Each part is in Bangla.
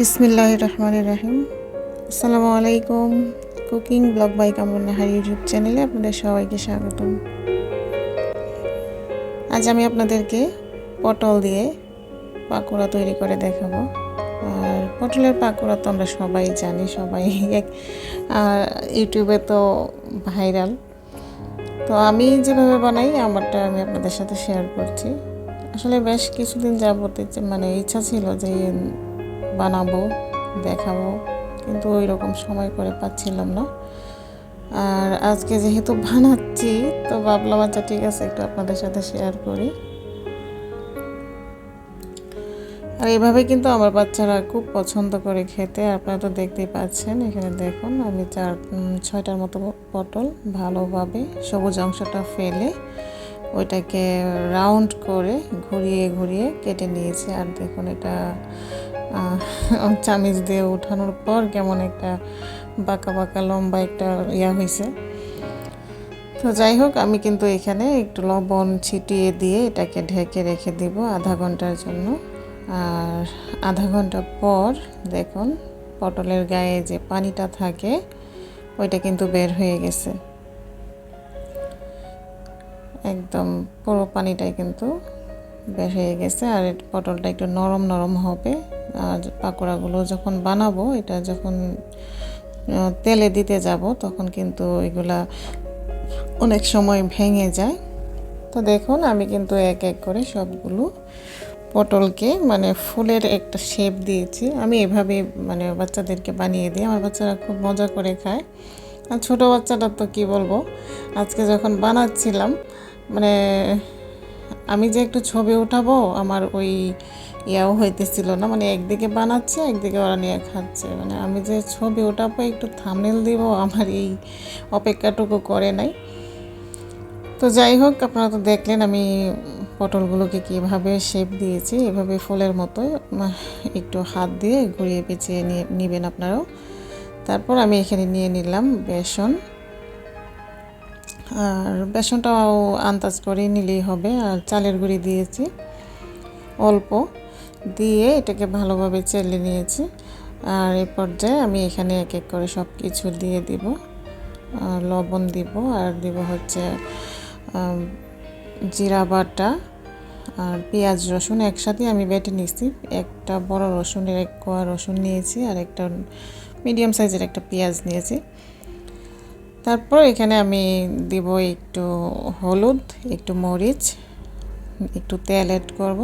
বিসমিল্লাহ রহমান রাহিম। আসসালামু আলাইকুম, cooking blog by Kamrun Nahar YouTube চ্যানেলে আপনাদের সবাইকে স্বাগতম। আজ আমি আপনাদেরকে পটল দিয়ে পাকোড়া তৈরি করে দেখাবো। আর পটলের পাকোড়া তো আমরা সবাই জানি, সবাই এক ইউটিউবে তো ভাইরাল। তো আমি যেভাবে বানাই, আমারটা আমি আপনাদের সাথে শেয়ার করছি। আসলে বেশ কিছুদিন যাবত মানে ইচ্ছা ছিল যে বানাবো, দেখাবো, কিন্তু ওই রকম সময় করে পাচ্ছিলাম না। আর আজকে যেহেতু বানাচ্ছি, তো ভাবলাম আচ্ছা ঠিক আছে, একটু আপনাদের সাথে শেয়ার করি। আর এভাবে কিন্তু আমার বাচ্চারা খুব পছন্দ করে খেতে, আপনারা তো দেখতেই পাচ্ছেন। এখানে দেখুন, আমি চার ছয়টার মতো পটল ভালোভাবে সবুজ অংশটা ফেলে ওইটাকে রাউন্ড করে ঘুরিয়ে ঘুরিয়ে কেটে নিয়েছি। আর দেখুন, এটা চামিচ দিয়ে উঠানোর পর কেমন একটা বাঁকা বাঁকা লম্বা একটা ইয়া হয়েছে। তো যাই হোক, আমি কিন্তু এখানে একটু লবণ ছিটিয়ে দিয়ে এটাকে ঢেকে রেখে দিব আধা ঘণ্টার জন্য। আর আধা ঘণ্টা পর দেখুন, পটলের গায়ে যে পানিটা থাকে, ওইটা কিন্তু বের হয়ে গেছে। একদম পুরো পানিটাই কিন্তু বের হয়ে গেছে আর পটলটা একটু নরম নরম হবে। আর পাকোড়াগুলো যখন বানাবো, এটা যখন তেলে দিতে যাব, তখন কিন্তু এগুলা অনেক সময় ভেঙে যায়। তো দেখুন, আমি কিন্তু এক এক করে সবগুলো পটলকে মানে ফুলের একটা শেপ দিয়েছি। আমি এভাবে মানে বাচ্চাদেরকে বানিয়ে দিই। আমার বাচ্চারা খুব মজা করে খায়। আর ছোটো বাচ্চাটা তো কি বলব, আজকে যখন বানাচ্ছিলাম মানে আমি যে একটু ছবি উঠাবো, আমার ওই ইয়াও হইতেছিল না। মানে একদিকে বানাচ্ছে, একদিকে ওরা নিয়ে খাচ্ছে। মানে আমি যে ছবি উঠাবো, একটু থামনেল দিব, আমার এই অপেক্ষাটুকু করে নাই। তো যাই হোক, আপনারা তো দেখলেন আমি পটলগুলোকে কীভাবে শেপ দিয়েছি। এভাবে ফুলের মতো একটু হাত দিয়ে ঘুরিয়ে পেঁচিয়ে নিয়ে, নেবেন আপনারাও। তারপর আমি এখানে নিয়ে নিলাম বেসন। আর বেসনটাও আন্দাজ করে নিলেই হবে, আর চালের গুঁড়ি দিয়েছি অল্প। দিয়ে এটাকে ভালোভাবে চেলে নিয়েছি, আর এ পর্যায়ে আমি এখানে এক এক করে সব কিছু দিয়ে দিব লবণ দিব, আর দিব হচ্ছে জিরা বাটা আর পেঁয়াজ রসুন একসাথে আমি বেটে নিয়েছি। একটা বড় রসুনের এক কোয়া রসুন নিয়েছি, আর একটা মিডিয়াম সাইজের একটা পেঁয়াজ নিয়েছি। তারপর এখানে আমি দিব একটু হলুদ, একটু মরিচ, একটু তেল অ্যাড করব।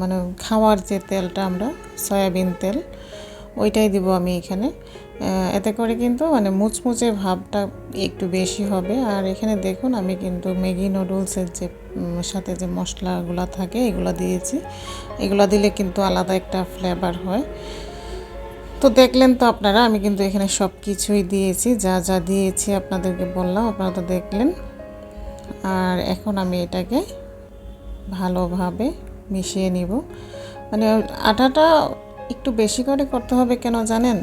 মানে খাওয়ার যে তেলটা আমরা, সয়াবিন তেল, ওইটাই দিব আমি এখানে। এতে করে কিন্তু মানে মুচমুচে ভাবটা একটু বেশি হবে। আর এখানে দেখুন, আমি কিন্তু ম্যাগি নুডলসের যে সাথে যে মশলাগুলো থাকে, এগুলো দিয়েছি। এগুলো দিলে কিন্তু আলাদা একটা ফ্লেভার হয়। তো দেখলেন তো আপনারা, আমি কিন্তু এখানে সব কিছুই দিয়েছি, যা যা দিয়েছি আপনাদেরকে বললাম, আপনারা তো দেখলেন। আর এখন আমি এটাকে ভালোভাবে মিশিয়ে নিব। মানে আটাটা একটু বেশি করে করতে হবে কেন জানেন?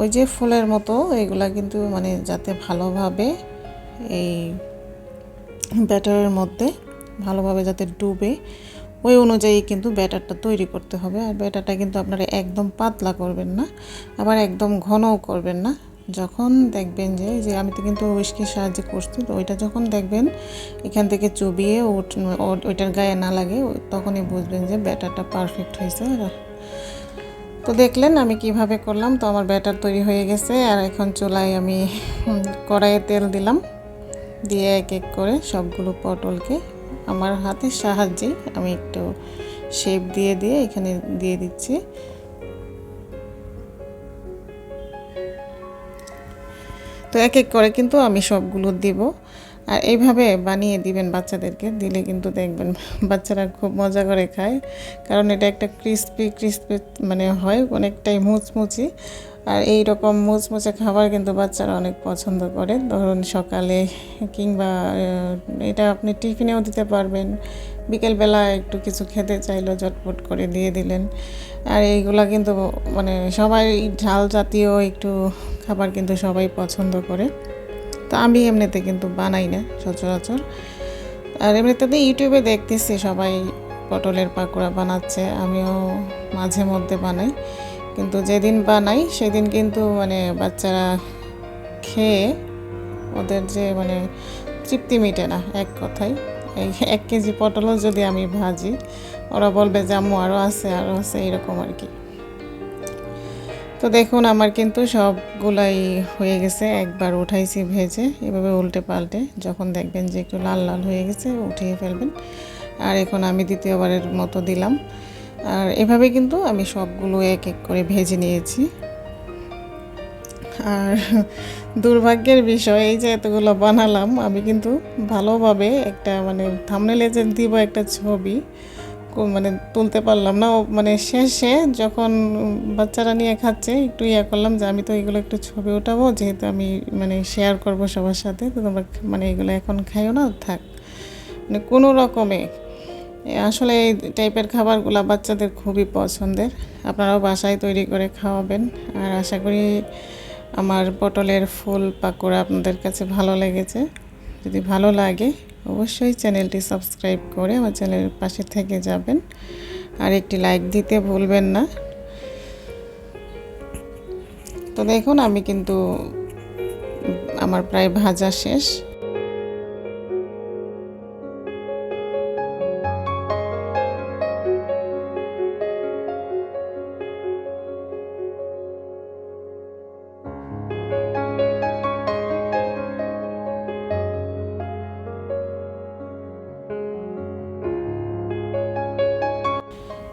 ওই যে ফুলের মতো, এগুলা কিন্তু মানে যাতে ভালোভাবে এই ব্যাটারের মধ্যে, ভালোভাবে যাতে ডুবে ওই অনুযায়ী কিন্তু ব্যাটারটা তৈরি করতে হবে। আর ব্যাটারটা কিন্তু আপনারা একদম পাতলা করবেন না, আবার একদম ঘনও করবেন না। যখন দেখবেন যে যে আমি তো কিন্তু উইস্কির সাহায্যে করছি, তো ওইটা যখন দেখবেন, এখান থেকে চুবিয়ে ওইটার গায়ে না লাগে তখনই বুঝবেন যে ব্যাটারটা পারফেক্ট হয়েছে। তো দেখলেন আমি কীভাবে করলাম। তো আমার ব্যাটার তৈরি হয়ে গেছে, আর এখন চুলায় আমি কড়াইয়ে তেল দিলাম। দিয়ে এক এক করে সবগুলো পটলকে আমার হাতের সাহায্যে আমি একটু শেপ দিয়ে দিয়ে এখানে দিয়ে দিচ্ছি। তো এক এক করে কিন্তু আমি সবগুলো দিব। আর এইভাবে বানিয়ে দিবেন বাচ্চাদেরকে, দিলে কিন্তু দেখবেন বাচ্চারা খুব মজা করে খায়। কারণ এটা একটা ক্রিস্পি ক্রিস্পি মানে হয় অনেকটাই মুচমুচি। আর এই রকম মুচমুচে খাবার কিন্তু বাচ্চারা অনেক পছন্দ করে। ধরুন সকালে কিংবা এটা আপনি টিফিনেও দিতে পারবেন। বিকেলবেলা একটু কিছু খেতে চাইলো চটপট করে দিয়ে দিলেন। আর এইগুলা কিন্তু মানে সবাই ঝাল জাতীয় একটু খাবার কিন্তু সবাই পছন্দ করে। তো আমি এমনিতে কিন্তু বানাই না সচরাচর। আর এমনিতে তো ইউটিউবে দেখতেছি সবাই পটলের পাকোড়া বানাচ্ছে, আমিও মাঝে মধ্যে বানাই। কিন্তু যেদিন বানাই সেদিন কিন্তু মানে বাচ্চারা খেয়ে ওদের যে মানে তৃপ্তি মিটে না এক কথায়। এই এক কেজি পটলও যদি আমি ভাজি, ওরা বলবে যে আম্মু আরও আছে আরও আছে, এরকম আর কি। তো দেখুন, আমার কিন্তু সবগুলাই হয়ে গেছে। একবার উঠাইছি ভেজে, এভাবে উল্টে পাল্টে। যখন দেখবেন যে একটু লাল লাল হয়ে গেছে, উঠিয়ে ফেলবেন। আর এখন আমি দ্বিতীয়বারের মতো দিলাম। আর এভাবে কিন্তু আমি সবগুলো এক এক করে ভেজে নিয়েছি। আর দুর্ভাগ্যের বিষয় এই যে এতগুলো বানালাম, আমি কিন্তু ভালোভাবে একটা মানে থামনেলে যে দিব একটা ছবি মানে তুলতে পারলাম না। ও মানে শেষে যখন বাচ্চারা নিয়ে খাচ্ছে, একটু ইয়ে করলাম যে আমি তো এগুলো একটু ছবি ওঠাবো যেহেতু আমি মানে শেয়ার করব সবার সাথে, তো তোমরা মানে এগুলো এখন খাইও না, থাক। মানে কোনো রকমে। আসলে এই টাইপের খাবারগুলো বাচ্চাদের খুবই পছন্দের। আপনারাও বাসায় তৈরি করে খাওয়াবেন। আর আশা করি আমার পটলের ফুল পাকোড়া আপনাদের কাছে ভালো লেগেছে। যদি ভালো লাগে অবশ্যই চ্যানেলটি সাবস্ক্রাইব করে আমার চ্যানেলের পাশে থেকে যাবেন। আর একটি লাইক দিতে ভুলবেন না। তো দেখুন, আমি কিন্তু আমার প্রায় ভাজা শেষ।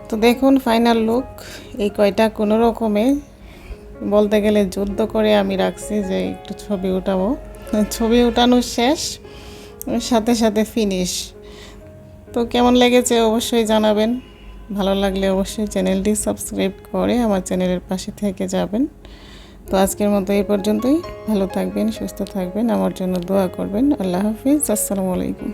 তো দেখুন ফাইনাল লুক এই কয়টা কোনো রকমে বলতে গেলে যুদ্ধ করে আমি রাখছি যে একটু ছবি উঠাবো। ছবি উঠানো শেষ, সাথে সাথে ফিনিশ তো কেমন লেগেছে অবশ্যই জানাবেন। ভালো লাগলে অবশ্যই চ্যানেলটি সাবস্ক্রাইব করে আমার চ্যানেলের পাশে থেকে যাবেন। তো আজকের মতো এই পর্যন্তই। ভালো থাকবেন, সুস্থ থাকবেন। আমার জন্য দোয়া করবেন। আল্লাহ হাফিজ। আসসালামু আলাইকুম।